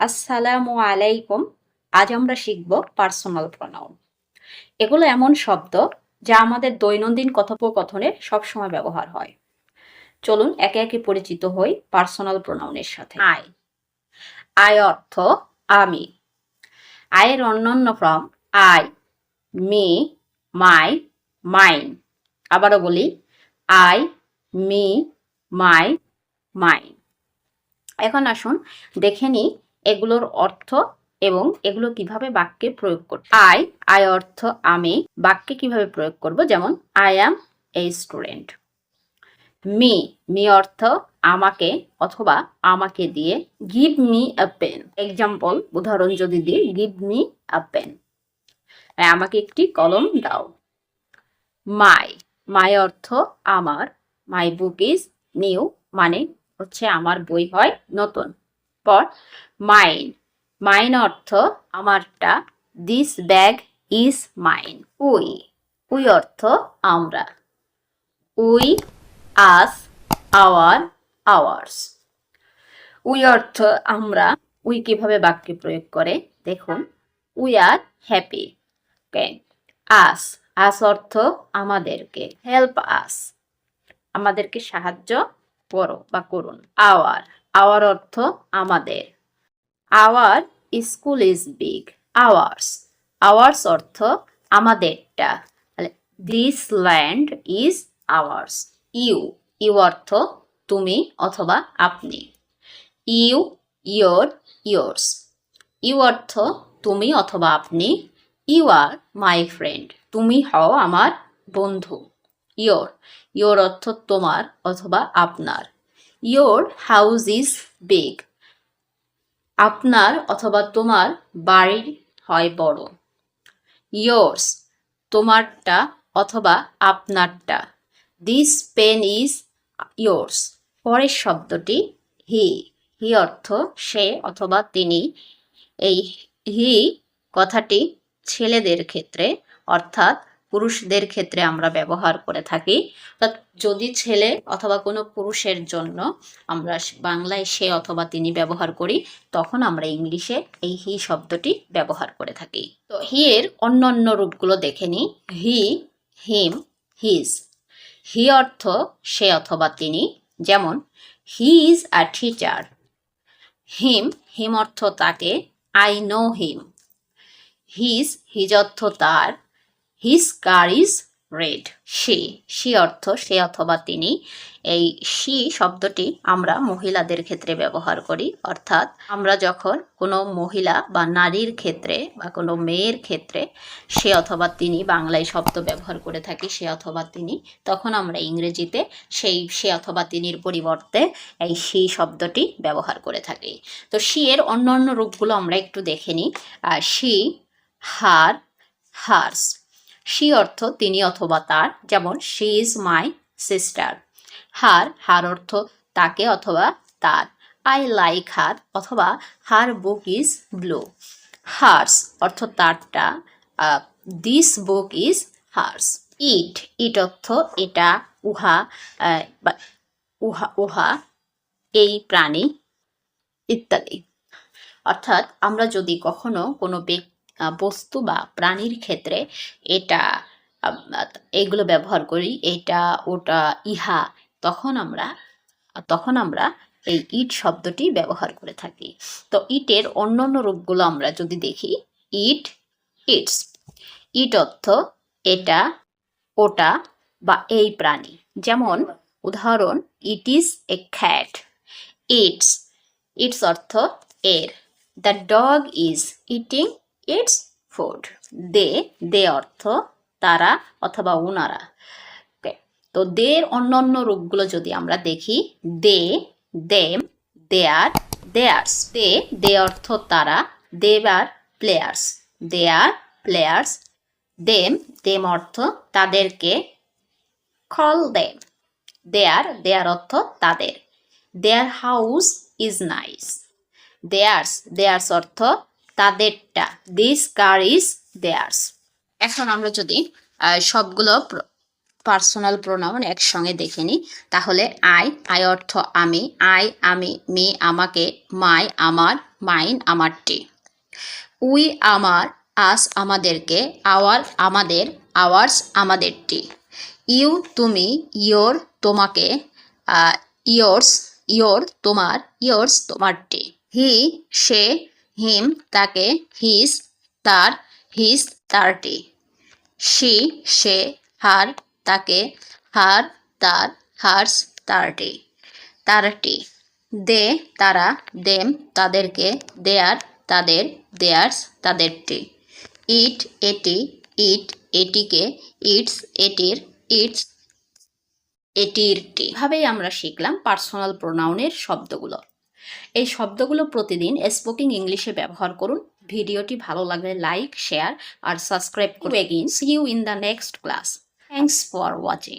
আসসালামু আলাইকুম আজ আমরা শিখব পার্সোনাল প্রনাউন এগুলো এমন শব্দ যা আমাদের দৈনন্দিন কথোপকথনে সবসময় ব্যবহার হয়। চলুন একে একে পরিচিত হই পার্সোনাল প্রোনাউনের সাথে। আই আয় অর্থ আমি। আয়ের অন্যান্য form I me my mine. আবারও বলি আই মি মাই মাইন। এখন আসুন দেখে নিই এগুলোর অর্থ এবং এগুলো কীভাবে বাক্যে প্রয়োগ করতে আই আই অর্থ আমি, বাক্যে কীভাবে প্রয়োগ করব? যেমন I am a student me me অর্থ আমাকে অথবা আমাকে দিয়ে। Give me a pen example উদাহরণ যদি দিই গিভ মি আ পেন আমাকে একটি কলম দাও। মাই মাই অর্থ আমার। মাই বুক ইজ নিউ মানে হচ্ছে আমার বই হয় নতুন। পর মাইন মাইন অর্থ আমারটা। This bag is mine we. We অর্থ আমরা। We us our ours. We অর্থ আমরা। উই কীভাবে বাক্যে প্রয়োগ করে? দেখুন। We are happy. Okay. Us. Us অর্থ আমাদেরকে। Help us. আমাদেরকে সাহায্য করো বা করুন। আওয়ার। আওয়ার অর্থ আমাদের। Our school is big, ours. Ours অর্থ আমাদেরটা। This land is ours. You you অর্থ তুমি অথবা আপনি। You, your, yours. ইউ অর্থ তুমি অথবা আপনি। You are my friend. তুমি হও আমার বন্ধু। ইয়োর ইয়োর অর্থ তোমার অথবা আপনার। ইয়োর হাউস ইজ বিগ আপনার অথবা তোমার বাড়ি হয় বড়। ইয়োর্স তোমারটা অথবা আপনারটা। দিস পেন ইজ ইয়োর্স পরের শব্দটি হি হি অর্থ সে অথবা তিনি। এই হি কথাটি ছেলেদের ক্ষেত্রে অর্থাৎ পুরুষদের ক্ষেত্রে আমরা ব্যবহার করে থাকি। অর্থাৎ যদি ছেলে অথবা কোনো পুরুষের জন্য আমরা বাংলায় সে অথবা তিনি ব্যবহার করি, তখন আমরা ইংলিশে এই হি শব্দটি ব্যবহার করে থাকি। তো হি এর অন্য অন্য রূপগুলো দেখে নিই। হি, হিম, হিজ। হি অর্থ সে অথবা তিনি। যেমন, he is a teacher. Him him অর্থ তাকে। I know him. His his অর্থ তার। His car is red she she অর্থ সে অথবা তিনি। এই সি শব্দটি আমরা মহিলাদের ক্ষেত্রে ব্যবহার করি। অর্থাৎ আমরা যখন কোনো মহিলা বা নারীর ক্ষেত্রে বা কোনো মেয়ের ক্ষেত্রে সে অথবা তিনি বাংলায় শব্দ ব্যবহার করে থাকি, সে অথবা তিনি, তখন আমরা ইংরেজিতে সেই সে অথবা তিনির পরিবর্তে এই সি শব্দটি ব্যবহার করে থাকি। তো সি এর অন্য অন্য রূপগুলো আমরা একটু দেখে নিই। সি হার হার্স সি অর্থ তিনি অথবা তার, যেমন she is my sister. Her her অর্থ তাকে অথবা তার। আই লাইক হার অথবা her book is blue. Hers অর্থ তারটা। This book is hers. It it অর্থ এটা, উহা উহা উহা, এই প্রাণী, ইত্যাদি। অর্থাৎ আমরা যদি কখনো কোনো ব্যক্তি বস্তু বা প্রাণীর ক্ষেত্রে এটা এগুলো ব্যবহার করি। এটা, ওটা, ইহা, তখন আমরা তখন আমরা এই ইট শব্দটি ব্যবহার করে থাকি। তো ইটের অন্য অন্য রূপগুলো আমরা যদি দেখি, ইট, ইটস। ইট অর্থ এটা, ওটা বা এই প্রাণী। যেমন, উদাহরণ, it is a cat. Its its অর্থ এর। The dog is eating its food they they অর্থ তারা অথবা উনারা। তো দের অন্য অন্য রূপগুলো যদি আমরা দেখি দে them there there's they they অর্থ তারা they are players they are players them them অর্থ তাদেরকে কল দেম দেয়ার দেয়ার অর্থ তাদের। Their house is nice theirs theirs অর্থ তাদেরটা। দিস কার ইজ দেয়ার্স এখন আমরা যদি সবগুলো পার্সোনাল প্রোনাউন একসঙ্গে দেখে নিই, তাহলে আই আই অর্থ আমি আই আমি মি আমাকে মাই আমার মাইন আমারটি। উই আমার আস আমাদেরকে আওয়ার আমাদের আওয়ার্স আমাদেরটি। ইউ তুমি ইয়োর তোমাকে ইয়োর্স ইয়োর তোমার ইয়োর্স তোমারটি। হি সে হিম তাকে হিস তার হিস তারটি। সি সে হার তাকে হার তার হার্স তারটি। তারটি। দে তারা দেম তাদেরকে দেয়ার তাদের দেয়ার্স তাদেরটি। ইট এটি ইট এটিকে ইটস এটির ইটস এটিরটি। ভাবেই আমরা শিখলাম পার্সোনাল প্রোনাউনের শব্দগুলো। এই শব্দগুলো প্রতিদিন স্পোকিং ইংলিশে ব্যবহার করুন। ভিডিওটি ভালো লাগলে লাইক শেয়ার আর সাবস্ক্রাইব করুন। Again see you in the next class thanks for watching